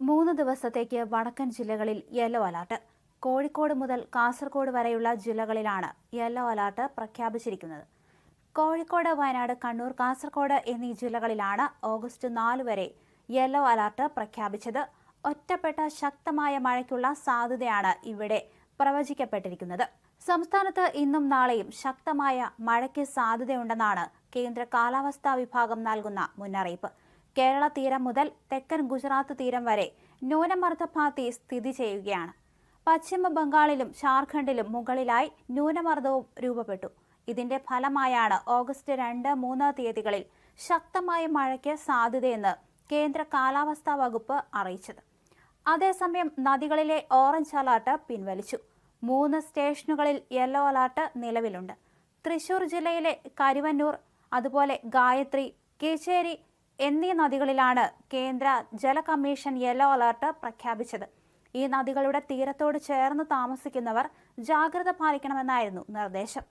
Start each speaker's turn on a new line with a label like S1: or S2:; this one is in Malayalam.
S1: മൂന്ന് ദിവസത്തേക്ക് വടക്കൻ ജില്ലകളിൽ യെല്ലോ അലർട്ട്. കോഴിക്കോട് മുതൽ കാസർഗോഡ് വരെയുള്ള ജില്ലകളിലാണ് യെല്ലോ അലർട്ട് പ്രഖ്യാപിച്ചിരിക്കുന്നത്. കോഴിക്കോട് വയനാട് കണ്ണൂർ കാസർഗോഡ് എന്നീ ജില്ലകളിലാണ് ഓഗസ്റ്റ് നാല് വരെ യെല്ലോ അലർട്ട് പ്രഖ്യാപിച്ചത്. ഒറ്റപ്പെട്ട ശക്തമായ മഴയ്ക്കുള്ള സാധ്യതയാണ് ഇവിടെ പ്രവചിക്കപ്പെട്ടിരിക്കുന്നത്. സംസ്ഥാനത്ത് ഇന്നും നാളെയും ശക്തമായ മഴയ്ക്ക് സാധ്യതയുണ്ടെന്നാണ് കേന്ദ്ര കാലാവസ്ഥാ വിഭാഗം നൽകുന്ന മുന്നറിയിപ്പ്. കേരള തീരം മുതൽ തെക്കൻ ഗുജറാത്ത് തീരം വരെ ന്യൂനമർദ്ദപാത്തി സ്ഥിതി ചെയ്യുകയാണ്. പശ്ചിമ ബംഗാളിലും ജാർഖണ്ഡിലും മുകളിലായി ന്യൂനമർദ്ദവും രൂപപ്പെട്ടു. ഇതിന്റെ ഫലമായാണ് ഓഗസ്റ്റ് രണ്ട് മൂന്ന് തീയതികളിൽ ശക്തമായ മഴയ്ക്ക് സാധ്യതയെന്ന് കേന്ദ്ര കാലാവസ്ഥാ വകുപ്പ് അറിയിച്ചത്. അതേസമയം നദികളിലെ ഓറഞ്ച് അലർട്ട് പിൻവലിച്ചു. മൂന്ന് സ്റ്റേഷനുകളിൽ യെല്ലോ അലർട്ട് നിലവിലുണ്ട്. തൃശൂർ ജില്ലയിലെ കരുവന്നൂർ അതുപോലെ ഗായത്രി കീച്ചേരി എന്നീ നദികളിലാണ് കേന്ദ്ര ജല കമ്മീഷൻ യെല്ലോ അലർട്ട് പ്രഖ്യാപിച്ചത്. ഈ നദികളുടെ തീരത്തോട് ചേർന്ന് താമസിക്കുന്നവർ ജാഗ്രത പാലിക്കണമെന്നായിരുന്നു നിർദ്ദേശം.